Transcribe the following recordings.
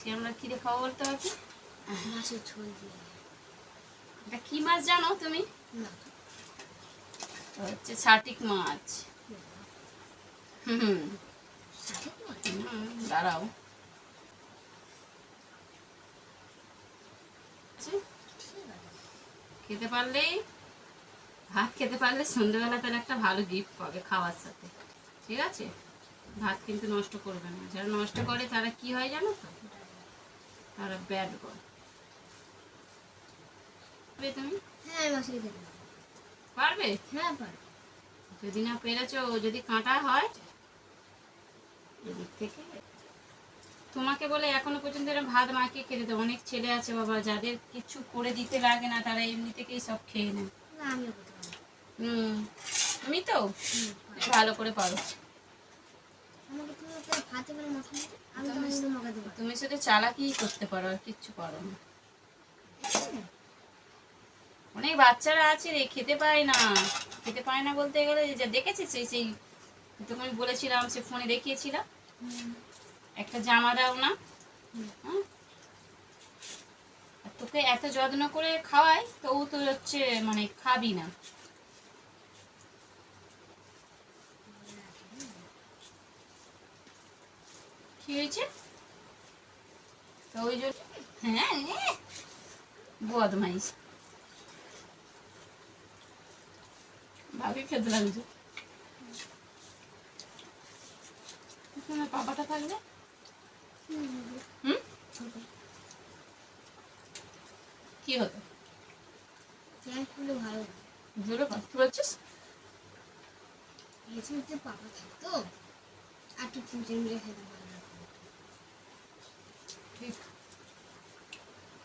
আজকে আমরা কি দিয়ে বলতে পারছি মাছের ঝোল দিয়ে। এটা কি মাছ জানো তুমি? হচ্ছে ছাটিক মাছ। হুম হুম। সঠিক মাছ? হুম, দাঁড়াও। আচ্ছা, খেতে পারলেই ভাত খেতে পারলে সন্ধ্যেবেলা তার একটা ভালো গিফট পাবে খাওয়ার সাথে। ঠিক আছে? ভাত কিন্তু নষ্ট করবে না। যারা নষ্ট করে তারা কি হয় জানো তো? তারা ব্যাড বয় পারবে তুমি? হ্যাঁ পারি। পারবে? হ্যাঁ পারি যদি না পেরেছ যদি কাঁটা হয় এদিক থেকে। তোমাকে বলে এখনও পর্যন্ত এরকম ভাত মাখিয়ে খেতে দেবো অনেক ছেলে আছে বাবা যাদের কিছু করে দিতে লাগে না তারা এমনি থেকেই সব খেয়ে নেয়। হুম। তুমি তো? ভালো করে পারো। তুমি করে শুধু চালাকি করতে পারো আর কিচ্ছু পারো না। অনেক বাচ্চারা আছে রে, খেতে পায় না। খেতে পায় না বলতে গেলে যা দেখেছিস সেই সেই আমি বলেছিলাম, সে ফোনে দেখিয়েছিলাম। একটা জামা দাও না। হ্যাঁ? তোকে এত যত্ন করে খাওয়াই তবু তো হচ্ছে মানে খাবি না। কি হয়েছে? ওই জন্য হ্যাঁ বদমাইশ। ভাবি খেতে লাগছে। পাপাটা থাকবে? হুম। কি হতো ভালো জোরে কথা বলছিস পাপা থাকতো, আর খেতে ভালো লাগতো। ঠিক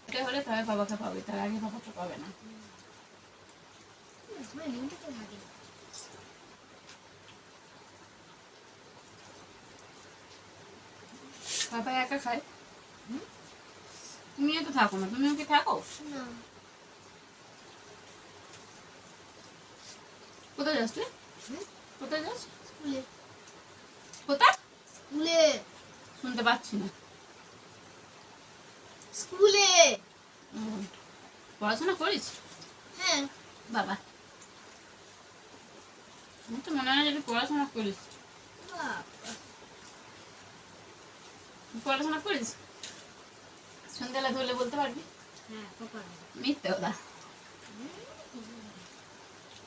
এটা হলে তবে বাবাকে পাবে তার আগে পাবে লিঙ্কটা তো থাকে না। বাবা একা খায়? তুমিও তো থাকো না তুমিও কি থাকো? না। কোথায় যাস তুই? কোথায় যাস? স্কুলে। কোথায়? স্কুলে। শুনতে পাচ্ছি না। স্কুলে। পড়াশোনা করিস? হ্যাঁ। বাবা। আমার তো মনে হয় পড়াশোনা করিস। পড়াশোনা করিস? সন্ধ্যাবেলা ধরলে বলতে পারবি? হ্যাঁ মিথ্যে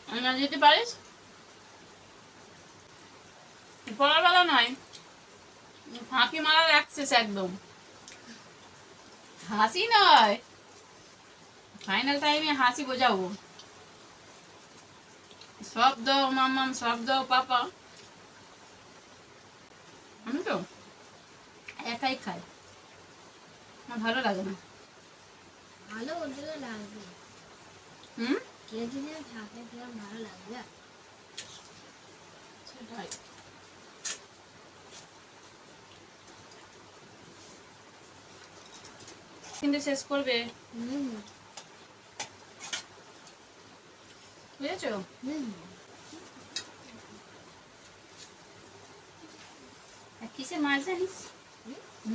আমি না যেতে পারিস? পড়ার বেলা নয়। ফাঁকি মারার অ্যাক্সেস একদম। হাসি নয় ফাইনাল টাইমে হাসি বোঝাবো সব দাও মাম্মাম সব দাও পাপা আমি তো একাই খাই আমার ভালো লাগে না ভালো ওদের লাগবে হুম কে যদি থাকে কিরম ভালো লাগবে সেটাই কিন্তু শেষ করবে। বুঝেছ? কিসের মাছ জানিস?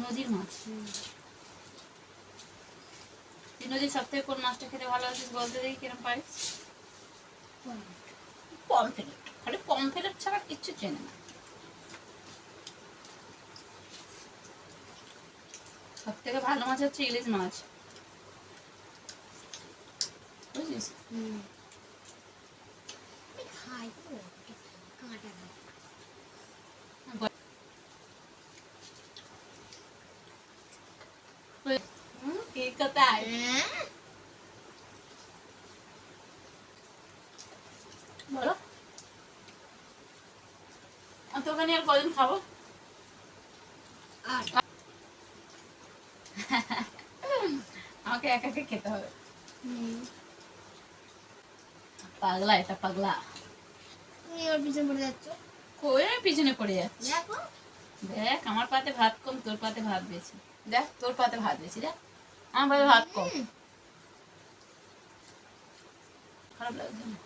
নদীর মাছ। তুই নদীর সব থেকে কোন মাছটা খেতে ভালোবাসিস বলতে দেখি কিরম পারিস? পমফ্রেট। খালি পমফ্রেট ছাড়া কিচ্ছু চেনে না। সব থেকে ভালো মাছ হচ্ছে ইলিশ মাছ। কি কোথায় বলো। তোকে নিয়ে কদিন খাব। আর আমাকে একা একা খেতে হবে। পাগলা এটা পাগলা। তুমি ওর পিছনে পড়ে যাচ্ছ। কই আমি পিছনে পড়ে যাচ্ছি? দেখো। দেখ আমার পাতে ভাত কম তোর পাতে ভাত বেশি। দেখ তোর পাতে ভাত বেশি দেখ। আমার পাতে ভাত কম। খারাপ লাগছে না?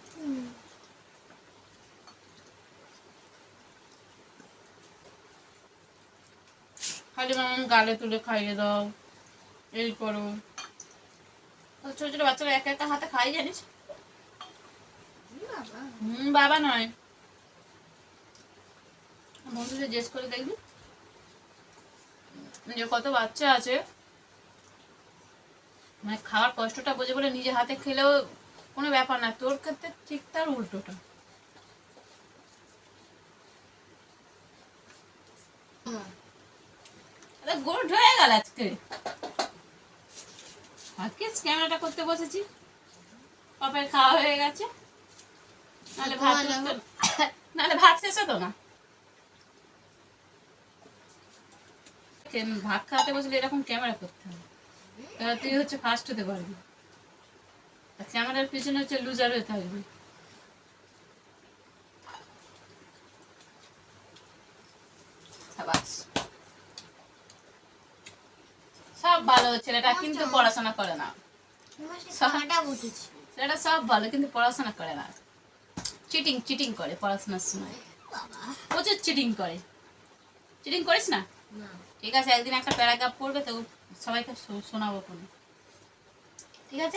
খালি গালে তুলে খাইয়ে দাও। এই করো। ছোট ছোট বাচ্চারা একা হাতে খাই জানিস? বাবা। হুম বাবা নয়। বন্ধুদের জিজ্ঞেস করে দেখবি। যে কত বাচ্চা আছে। মানে খাওয়ার কষ্টটা বোঝে বলে নিজে হাতে খেলেও কোনো ব্যাপার না। তোর ক্ষেত্রে ঠিক তার উল্টোটা। গোল্ড হয়ে গেল আজকে। আজকে ক্যামেরাটা করতে বসেছি। পাপের খাওয়া হয়ে গেছে। নাহলে ভাত। নাহলে ভাত শেষ হতো না। ভাত খাওয়াতে বসলে এরকম ক্যামেরা করতে হবে। তুই হচ্ছে ফার্স্ট হতে পারবি। আর ক্যামেরার পিছনে হচ্ছে লুজার হয়ে থাকবি সাবাস। সব ভালো ছেলেটা কিন্তু পড়াশোনা করে না। ছেলেটা সব ভালো কিন্তু পড়াশোনা করে না। চিটিং চিটিং করে পড়াশোনার সময়। প্রচুর চিটিং করে। চিটিং করিস না? ঠিক আছে একদিন একটা প্যারাগ্রাফ পড়বে তো সবাইকে শোনাবো কোনো। ঠিক আছে?